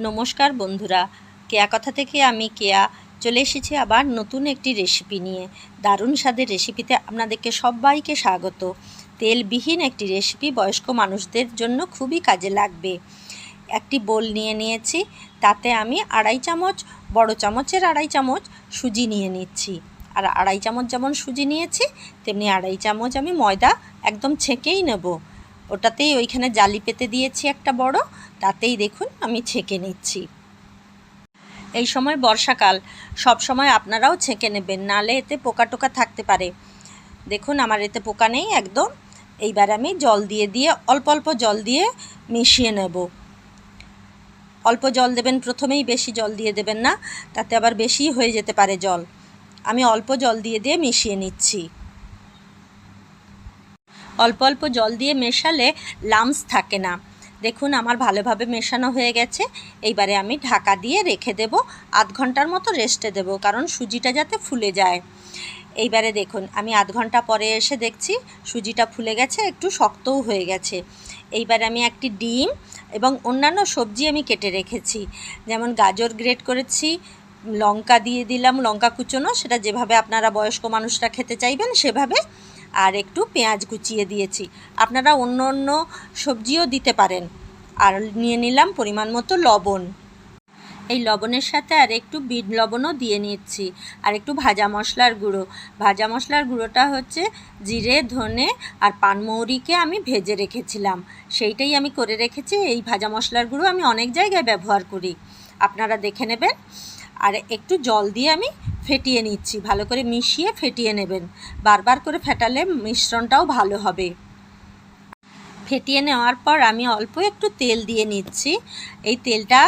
নমস্কার বন্ধুরা। কেয়া কথা থেকে আমি কেয়া। চলে এসেছি আবার নতুন একটি রেসিপি নিয়ে। দারুণ স্বাদের রেসিপিতে আপনাদেরকে সবাইকে স্বাগত। তেলবিহীন একটি রেসিপি বয়স্ক মানুষদের জন্য খুবই কাজে লাগবে। একটি বোল নিয়ে নিয়েছি। তাতে আমি আড়াই চামচ, বড় চামচের আড়াই চামচ সুজি নিয়ে নিচ্ছি। আর আড়াই চামচ যেমন সুজি নিয়েছি, তেমনি আড়াই চামচ আমি ময়দা একদম ছেঁকেই নেব। ওটাতেই ওইখানে জালি পেতে দিয়েছি একটা বড়, তাতেই দেখুন আমি ছেঁকে নিচ্ছি। এই সময় বর্ষাকাল, সব সময় আপনারাও ছেঁকে নেবেন, নালে এতে পোকা টোকা থাকতে পারে। দেখুন আমার এতে পোকা নেই একদম। এইবার আমি জল দিয়ে দিয়ে, অল্প অল্প জল দিয়ে মিশিয়ে নেব। অল্প জল দেবেন প্রথমেই, বেশি জল দিয়ে দেবেন না, তাতে আবার বেশি হয়ে যেতে পারে জল। আমি অল্প জল দিয়ে দিয়ে মিশিয়ে নিচ্ছি। অল্প অল্প জল দিয়ে মেশালে লামস থাকে না। দেখুন, আমার ভালোভাবে মেশানো হয়ে গেছে। এইবারে আমি ঢাকা দিয়ে রেখে দেব, আধ ঘণ্টার মতো রেস্টে দেব, কারণ সুজিটা যাতে ফুলে যায়। এইবারে দেখুন, আমি আধ ঘণ্টা পরে এসে দেখছি সুজিটা ফুলে গেছে, একটু শক্তও হয়ে গেছে। এইবারে আমি একটি ডিম এবং অন্যান্য সবজি আমি কেটে রেখেছি। যেমন গাজর গ্রেট করেছি, লঙ্কা দিয়ে দিলাম, লঙ্কা কুচোনো, সেটা যেভাবে আপনারা বয়স্ক মানুষরা খেতে চাইবেন, সেভাবে আর একটু পেঁয়াজ কুচিয়ে দিয়েছি। আপনারা অন্য অন্য সবজিও দিতে পারেন। আর নিয়ে নিলাম পরিমাণ মতো লবণ। এই লবণের সাথে আর একটু বিট লবণও দিয়ে নিচ্ছি। আর একটু ভাজা মশলার গুঁড়ো। ভাজা মশলার গুঁড়োটা হচ্ছে জিরে, ধনে আর পানমৌরিকে আমি ভেজে রেখেছিলাম। সেইটাই আমি করে রেখেছি। এই ভাজা মশলার গুঁড়ো আমি অনেক জায়গায় ব্যবহার করি। আপনারা দেখে নেবেন। আর একটু জল দিয়ে আমি ফেটিয়ে নিচ্ছি, ভালো করে মিশিয়ে ফেটিয়ে নেবেন। বারবার করে ফেটালে মিশ্রণটাও ভালো হবে। ফেটিয়ে নেওয়ার পর আমি অল্প একটু তেল দিয়ে নিচ্ছি। এই তেলটা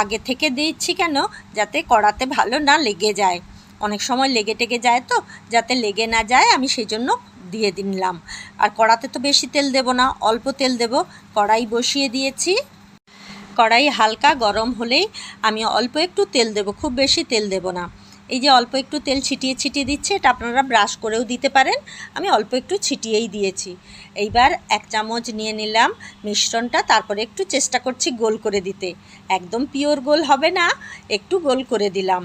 আগে থেকে দিচ্ছি কেন? যাতে কড়াতে ভালো না লেগে যায়। অনেক সময় লেগে টেগে যায় তো, যাতে লেগে না যায় আমি সেই জন্য দিয়ে দিলাম। আর কড়াতে তো বেশি তেল দেব না, অল্প তেল দেব। কড়াই বসিয়ে দিয়েছি। কড়াই হালকা গরম হলেই আমি অল্প একটু তেল দেব, খুব বেশি তেল দেব না। এই যে অল্প একটু তেল ছিটিয়ে ছিটিয়ে দিচ্ছে, এটা আপনারা ব্রাশ করেও দিতে পারেন। আমি অল্প একটু ছিটিয়েই দিয়েছি। এইবার এক চামচ নিয়ে নিলাম মিশ্রণটা, তারপরে একটু চেষ্টা করছি গোল করে দিতে। একদম পিওর গোল হবে না, একটু গোল করে দিলাম।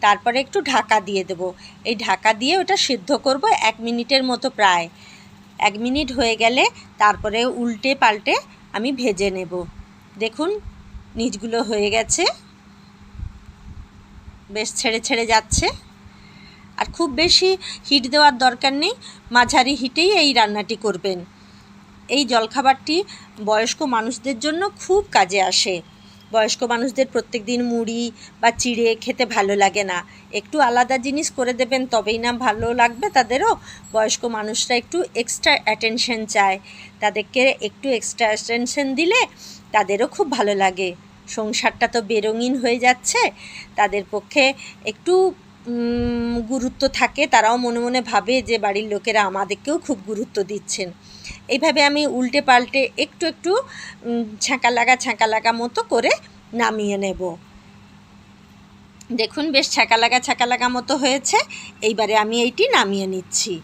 তারপরে একটু ঢাকা দিয়ে দেব। এই ঢাকা দিয়ে ওটা সিদ্ধ করব এক মিনিটের মতো প্রায়। এক মিনিট হয়ে গেলে তারপরে উল্টে পাল্টে আমি ভেজে নেব। দেখুন, নিচগুলো হয়ে গেছে। বেশ ছেড়ে ছেড়ে যাচ্ছে। আর খুব বেশি হিট দেওয়ার দরকার নেই, মাঝারি হিটেই এই রান্নাটি করবেন। এই জলখাবারটি বয়স্ক মানুষদের জন্য খুব কাজে আসে। বয়স্ক মানুষদের প্রত্যেক দিন মুড়ি বা চিড়ে খেতে ভালো লাগে না। একটু আলাদা জিনিস করে দেবেন তবেই না ভালো লাগবে তাদেরও। বয়স্ক মানুষরা একটু এক্সট্রা অ্যাটেনশন চায়। তাদেরকে একটু এক্সট্রা অ্যাটেনশন দিলে তাদেরও খুব ভালো লাগে। সংসারটা তো বেরঙিন হয়ে যাচ্ছে। তাদের পক্ষে একটু গুরুত্ব থাকে। তারাও মনে মনে ভাবে যে বাড়ির লোকেরা আমাদেরকেও খুব গুরুত্ব দিচ্ছেন। এইভাবে আমি উল্টে পাল্টে একটু একটু ছাঁকা লাগা ছাঁকা লাগা মতো করে নামিয়ে নেব। দেখুন, বেশ ছাঁকা লাগা ছাঁকা লাগা মতো হয়েছে। এইবারে আমি এইটি নামিয়ে নিচ্ছি।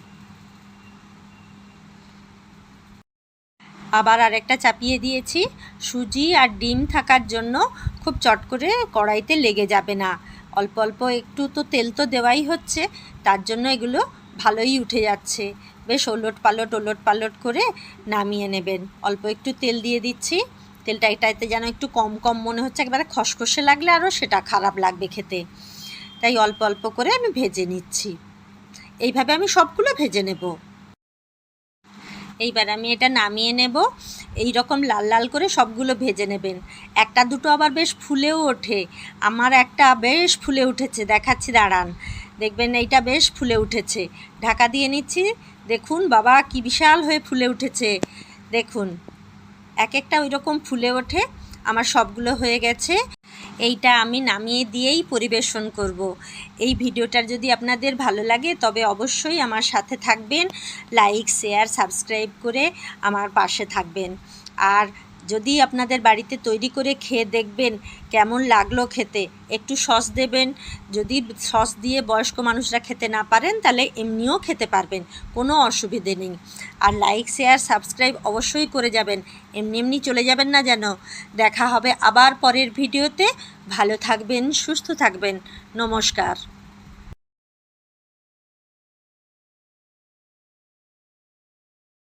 আবার আরেকটা চাপিয়ে দিয়েছি। সুজি আর ডিম থাকার জন্য খুব চট করে কড়াইতে লেগে যাবে না। অল্প অল্প একটু তো তেল তো দেওয়াই হচ্ছে, তার জন্য এগুলো ভালোই উঠে যাচ্ছে। বেশ ওলট পালট ওলট পালট করে নামিয়ে নেবেন। অল্প একটু তেল দিয়ে দিচ্ছি। তেলটা এটাতে যেন একটু কম কম মনে হচ্ছে, একবারে খসখসে লাগলে আরও সেটা খারাপ লাগবে খেতে। তাই অল্প অল্প করে আমি ভেজে নিচ্ছি। এইভাবে আমি সবগুলো ভেজে নেব। এইবার আমি এটা নামিয়ে নেব। এই রকম লাল লাল করে সবগুলো ভেজে নেবেন। একটা দুটো আবার বেশ ফুলেও ওঠে। আমার একটা বেশ ফুলে উঠেছে। দেখাচ্ছি, দাঁড়ান। দেখবেন এইটা বেশ ফুলে উঠেছে। ঢাকা দিয়ে নিচ্ছি। দেখুন, বাবা, কি বিশাল হয়ে ফুলে উঠেছে। দেখুন, এক একটা ওই রকম ফুলে ওঠে। আমার সবগুলো হয়ে গেছে। এইটা আমি নামিয়ে দিয়েই পরিবেশন করব। এই ভিডিওটার যদি আপনাদের ভালো লাগে, তবে অবশ্যই আমার সাথে থাকবেন, লাইক, শেয়ার, সাবস্ক্রাইব করে আমার পাশে থাকবেন আর যদি আপনাদের বাড়িতে তৈরি করে খেয়ে দেখবেন কেমন লাগল খেতে, একটু সস দেবেন। যদি সস দিয়ে বয়স্ক মানুষরা খেতে না পারেন, তাহলে এমনিও খেতে পারবেন, কোনো অসুবিধে নেই। আর লাইক শেয়ার সাবস্ক্রাইব অবশ্যই করে যাবেন, এমনি এমনি চলে যাবেন না যেন। দেখা হবে আবার পরের ভিডিওতে ভালো থাকবেন, সুস্থ থাকবেন। নমস্কার।